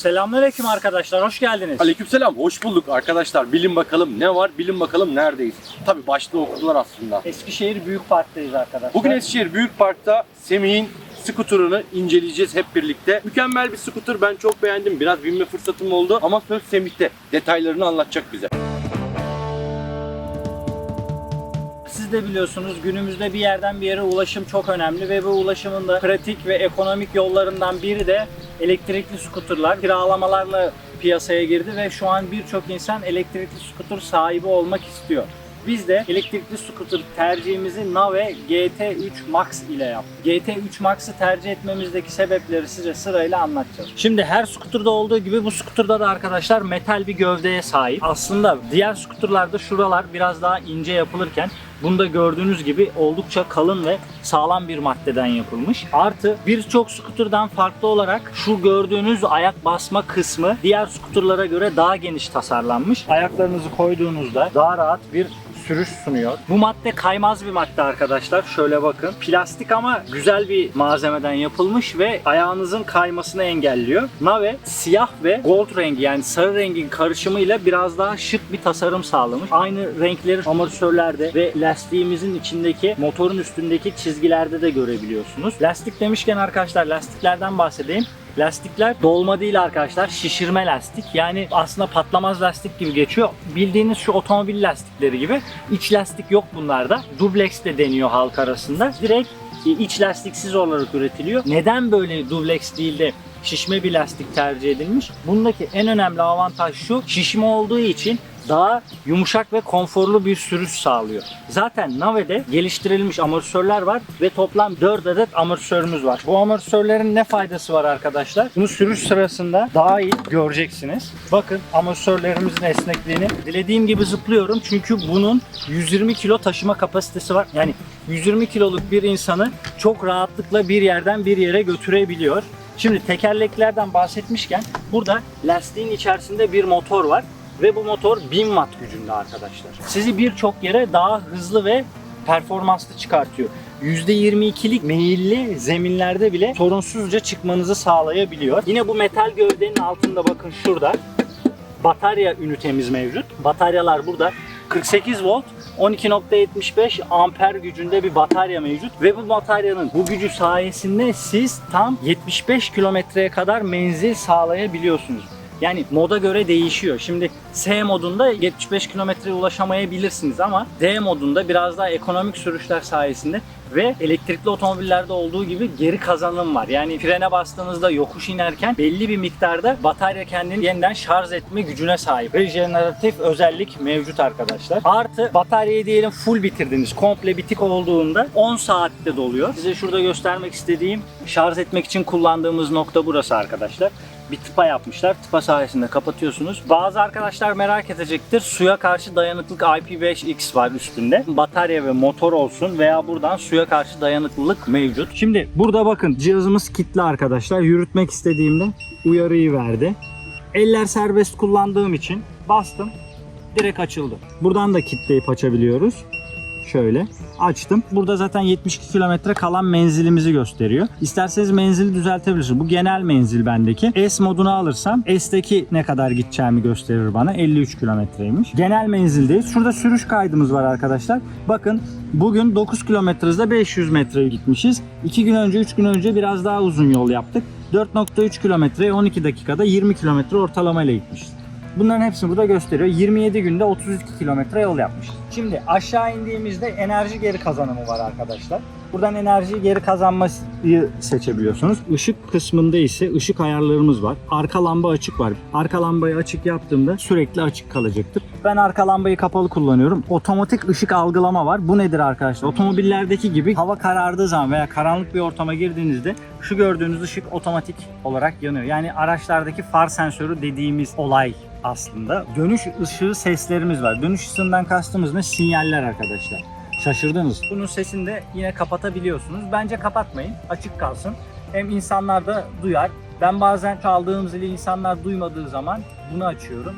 Selamünaleyküm arkadaşlar, hoş geldiniz. Aleykümselam, hoş bulduk arkadaşlar. Bilin bakalım ne var, bilin bakalım neredeyiz. Tabi başta okudular aslında. Eskişehir Büyük Park'tayız arkadaşlar. Bugün Eskişehir Büyük Park'ta Semih'in skuterını inceleyeceğiz hep birlikte. Mükemmel bir skuter, ben çok beğendim. Biraz binme fırsatım oldu ama söz Semih'te. Detaylarını anlatacak bize. Siz de biliyorsunuz günümüzde bir yerden bir yere ulaşım çok önemli ve bu ulaşımın da pratik ve ekonomik yollarından biri de elektrikli skuterlar. Kiralamalarla piyasaya girdi ve şu an birçok insan elektrikli skuter sahibi olmak istiyor. Biz de elektrikli scooter tercihimizi Nave GT3 Max ile yaptık. GT3 Max'ı tercih etmemizdeki sebepleri size sırayla anlatacağız. Şimdi her scooter'da olduğu gibi bu scooter'da da arkadaşlar metal bir gövdeye sahip. Aslında diğer scooter'larda şuralar biraz daha ince yapılırken Bunda gördüğünüz gibi oldukça kalın ve sağlam bir maddeden yapılmış. Artı birçok skuterdan farklı olarak şu gördüğünüz ayak basma kısmı diğer skuterlara göre daha geniş tasarlanmış. Ayaklarınızı koyduğunuzda daha rahat bir sürüş sunuyor. Bu madde kaymaz bir madde arkadaşlar. Şöyle bakın. Plastik ama güzel bir malzemeden yapılmış ve ayağınızın kaymasını engelliyor. Nave siyah ve gold rengi yani sarı rengin karışımıyla biraz daha şık bir tasarım sağlamış. Aynı renkleri amortisörlerde ve lastiğimizin içindeki motorun üstündeki çizgilerde de görebiliyorsunuz. Lastik demişken arkadaşlar lastiklerden bahsedeyim. Lastikler dolma değil arkadaşlar. Şişirme lastik. Yani aslında patlamaz lastik gibi geçiyor. Bildiğiniz şu otomobil lastikleri gibi. İç lastik yok bunlarda. Dublex de deniyor halk arasında. Direkt iç lastiksiz olarak üretiliyor. Neden böyle dublex değil de şişme bir lastik tercih edilmiş? Bundaki en önemli avantaj şu. Şişme olduğu için daha yumuşak ve konforlu bir sürüş sağlıyor. Zaten Nave'de geliştirilmiş amortisörler var ve toplam 4 adet amortisörümüz var. Bu amortisörlerin ne faydası var arkadaşlar? Bunu sürüş sırasında daha iyi göreceksiniz. Bakın amortisörlerimizin esnekliğini. Dilediğim gibi zıplıyorum çünkü bunun 120 kilo taşıma kapasitesi var. Yani 120 kiloluk bir insanı çok rahatlıkla bir yerden bir yere götürebiliyor. Şimdi tekerleklerden bahsetmişken burada lastiğin içerisinde bir motor var ve bu motor 1000 watt gücünde arkadaşlar. Sizi birçok yere daha hızlı ve performanslı çıkartıyor. %22'lik meyilli zeminlerde bile sorunsuzca çıkmanızı sağlayabiliyor. Yine bu metal gövdenin altında bakın şurada batarya ünitemiz mevcut. Bataryalar burada 48 volt 12.75 amper gücünde bir batarya mevcut ve bu bataryanın bu gücü sayesinde siz tam 75 kilometreye kadar menzil sağlayabiliyorsunuz. Yani moda göre değişiyor. Şimdi S modunda 75 kilometreye ulaşamayabilirsiniz ama D modunda biraz daha ekonomik sürüşler sayesinde ve elektrikli otomobillerde olduğu gibi geri kazanım var. Yani frene bastığınızda yokuş inerken belli bir miktarda batarya kendini yeniden şarj etme gücüne sahip. Rejeneratif özellik mevcut arkadaşlar. Artı bataryayı diyelim full bitirdiniz. Komple bitik olduğunda 10 saatte doluyor. Size şurada göstermek istediğim şarj etmek için kullandığımız nokta burası arkadaşlar bir tıpa yapmışlar. Tıpa sayesinde kapatıyorsunuz. Bazı arkadaşlar merak edecektir. Suya karşı dayanıklık IP5X var üstünde. Batarya ve motor olsun veya buradan suya karşı dayanıklılık mevcut. Şimdi burada bakın cihazımız kilitli arkadaşlar. Yürütmek istediğimde uyarıyı verdi. Eller serbest kullandığım için bastım. Direkt açıldı. Buradan da kilitleyip açabiliyoruz. Şöyle açtım. Burada zaten 72 kilometre kalan menzilimizi gösteriyor. İsterseniz menzili düzeltebilirsiniz. Bu genel menzil bendeki. S modunu alırsam S'teki ne kadar gideceğimi gösterir bana. 53 kilometreymiş. Genel menzildeyiz. Şurada sürüş kaydımız var arkadaşlar. Bakın bugün 9 kilometre hızla 500 metreye gitmişiz. 2 gün önce 3 gün önce biraz daha uzun yol yaptık. 4.3 kilometreye 12 dakikada 20 kilometre ortalama ile gitmişiz. Bunların hepsini burada gösteriyor. 27 günde 32 kilometre yol yapmış. Şimdi aşağı indiğimizde enerji geri kazanımı var arkadaşlar. Buradan enerjiyi geri kazanmayı seçebiliyorsunuz. Işık kısmında ise ışık ayarlarımız var. Arka lamba açık var. Arka lambayı açık yaptığımda sürekli açık kalacaktır. Ben arka lambayı kapalı kullanıyorum. Otomatik ışık algılama var. Bu nedir arkadaşlar? Otomobillerdeki gibi hava karardığı zaman veya karanlık bir ortama girdiğinizde şu gördüğünüz ışık otomatik olarak yanıyor. Yani araçlardaki far sensörü dediğimiz olay aslında. Dönüş ışığı seslerimiz var. Dönüş ışığından kastımız ne? Sinyaller arkadaşlar. Şaşırdınız. Bunun sesini de yine kapatabiliyorsunuz. Bence kapatmayın. Açık kalsın. Hem insanlar da duyar. Ben bazen çaldığım zili insanlar duymadığı zaman bunu açıyorum.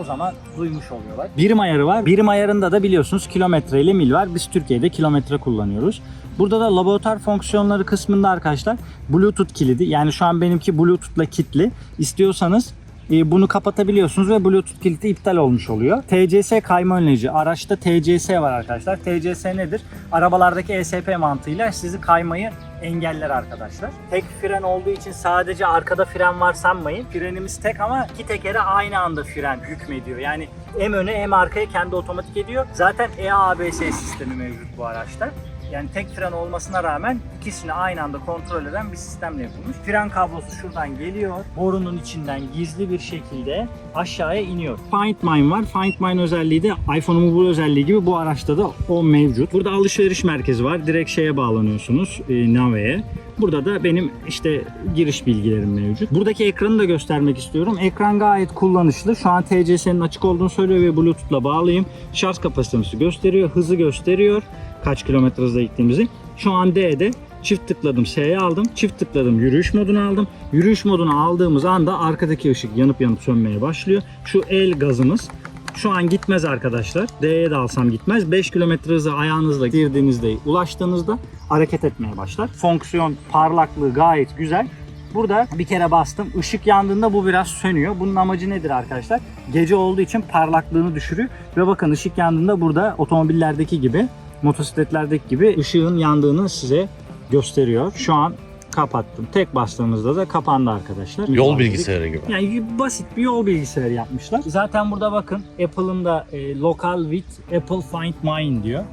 o zaman duymuş oluyorlar. Birim ayarı var. Birim ayarında da biliyorsunuz kilometre ile mil var. Biz Türkiye'de kilometre kullanıyoruz. Burada da laboratuvar fonksiyonları kısmında arkadaşlar Bluetooth kilidi. Yani şu an benimki Bluetooth'la kilitli. İstiyorsanız bunu kapatabiliyorsunuz ve Bluetooth kilidi iptal olmuş oluyor. TCS kayma önleyici. Araçta TCS var arkadaşlar. TCS nedir? Arabalardaki ESP mantığıyla sizi kaymayı engeller arkadaşlar. Tek fren olduğu için sadece arkada fren var sanmayın. Frenimiz tek ama iki tekere aynı anda fren hükmediyor. Yani hem öne hem arkaya kendi otomatik ediyor. Zaten E EABS sistemi mevcut bu araçta. Yani tek fren olmasına rağmen ikisini aynı anda kontrol eden bir sistemle yapılmış. Fren kablosu şuradan geliyor. Borunun içinden gizli bir şekilde aşağıya iniyor. Find Mine var. Find Mine özelliği de iPhone'un bu özelliği gibi bu araçta da o mevcut. Burada alışveriş merkezi var. Direkt şeye bağlanıyorsunuz. E, Nave'ye. Burada da benim işte giriş bilgilerim mevcut. Buradaki ekranı da göstermek istiyorum. Ekran gayet kullanışlı. Şu an TCS'nin açık olduğunu söylüyor ve Bluetooth'la bağlayayım. Şarj kapasitemizi gösteriyor, hızı gösteriyor. Kaç kilometre hızla gittiğimizi. Şu an D'de çift tıkladım S'ye aldım. Çift tıkladım yürüyüş modunu aldım. Yürüyüş modunu aldığımız anda arkadaki ışık yanıp yanıp sönmeye başlıyor. Şu el gazımız şu an gitmez arkadaşlar. D'ye de alsam gitmez. 5 km hıza ayağınızla girdiğinizde, ulaştığınızda hareket etmeye başlar. Fonksiyon, parlaklığı gayet güzel. Burada bir kere bastım. Işık yandığında bu biraz sönüyor. Bunun amacı nedir arkadaşlar? Gece olduğu için parlaklığını düşürüyor. Ve bakın ışık yandığında burada otomobillerdeki gibi, motosikletlerdeki gibi ışığın yandığını size gösteriyor. Şu an kapattım. Tek bastığımızda da kapandı arkadaşlar. Yol bilgisayarı gibi. Yani basit bir yol bilgisayarı yapmışlar. Zaten burada bakın Apple'ın da e, local with Apple Find Mine diyor.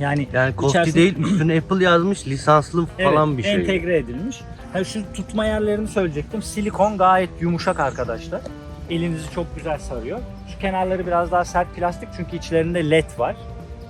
Yani Yani Koski İçerisinde- değil üstüne Apple yazmış lisanslı falan evet, bir şey. entegre edilmiş. Ha, şu tutma yerlerini söyleyecektim. Silikon gayet yumuşak arkadaşlar. Elinizi çok güzel sarıyor. Şu kenarları biraz daha sert plastik çünkü içlerinde led var.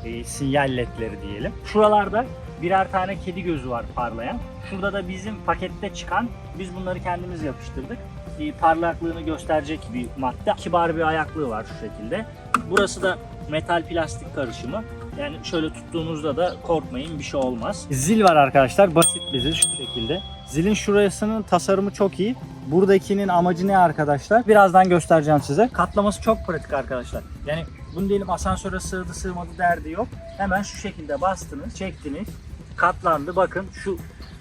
E, sinyal ledleri diyelim. Şuralarda birer tane kedi gözü var parlayan. Şurada da bizim pakette çıkan, biz bunları kendimiz yapıştırdık. E, parlaklığını gösterecek bir madde. Kibar bir ayaklığı var şu şekilde. Burası da metal plastik karışımı. Yani şöyle tuttuğunuzda da korkmayın bir şey olmaz. Zil var arkadaşlar. Basit bir zil şu şekilde. Zilin şurasının tasarımı çok iyi. Buradakinin amacı ne arkadaşlar? Birazdan göstereceğim size. Katlaması çok pratik arkadaşlar. Yani bunu diyelim asansöre sığdı sığmadı derdi yok. Hemen şu şekilde bastınız, çektiniz. Katlandı. Bakın şu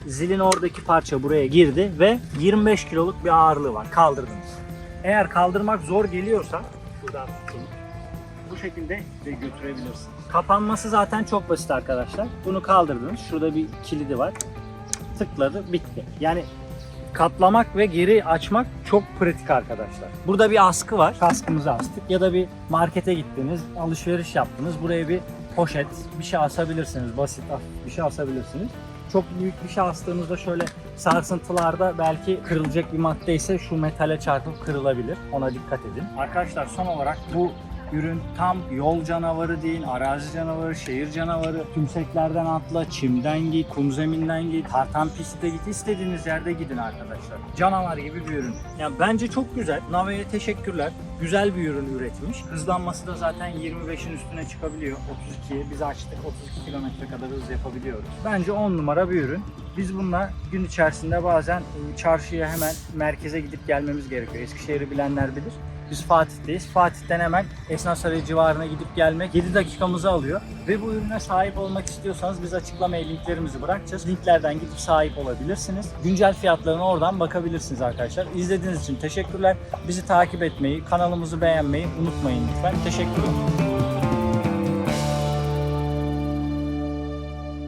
zilin oradaki parça buraya girdi ve 25 kiloluk bir ağırlığı var. Kaldırdınız. Eğer kaldırmak zor geliyorsa şuradan tutun bu şekilde de götürebilirsiniz. Kapanması zaten çok basit arkadaşlar. Bunu kaldırdınız. Şurada bir kilidi var. Tıkladı, bitti. Yani katlamak ve geri açmak çok pratik arkadaşlar. Burada bir askı var. Kaskımızı astık. Ya da bir markete gittiniz, alışveriş yaptınız. Buraya bir poşet, bir şey asabilirsiniz. Basit hafif bir şey asabilirsiniz. Çok büyük bir şey astığınızda şöyle sarsıntılarda belki kırılacak bir madde ise şu metale çarpıp kırılabilir. Ona dikkat edin. Arkadaşlar son olarak bu ürün tam yol canavarı değil, arazi canavarı, şehir canavarı. Tümseklerden atla, çimden git, kum zeminden git, tartan pistte git, istediğiniz yerde gidin arkadaşlar. Canavar gibi bir ürün. Yani bence çok güzel. Nave'ye teşekkürler. Güzel bir ürün üretmiş. Hızlanması da zaten 25'in üstüne çıkabiliyor. 32'ye biz açtık. 32 kilometre kadar hız yapabiliyoruz. Bence 10 numara bir ürün. Biz bununla gün içerisinde bazen çarşıya hemen merkeze gidip gelmemiz gerekiyor. Eskişehir'i bilenler bilir. Biz Fatih'teyiz. Fatih'ten hemen Esnaf Sarayı civarına gidip gelmek 7 dakikamızı alıyor. Ve bu ürüne sahip olmak istiyorsanız biz açıklamaya linklerimizi bırakacağız. Linklerden gidip sahip olabilirsiniz. Güncel fiyatlarına oradan bakabilirsiniz arkadaşlar. İzlediğiniz için teşekkürler. Bizi takip etmeyi, kanalımızı beğenmeyi unutmayın lütfen. Teşekkür ederim.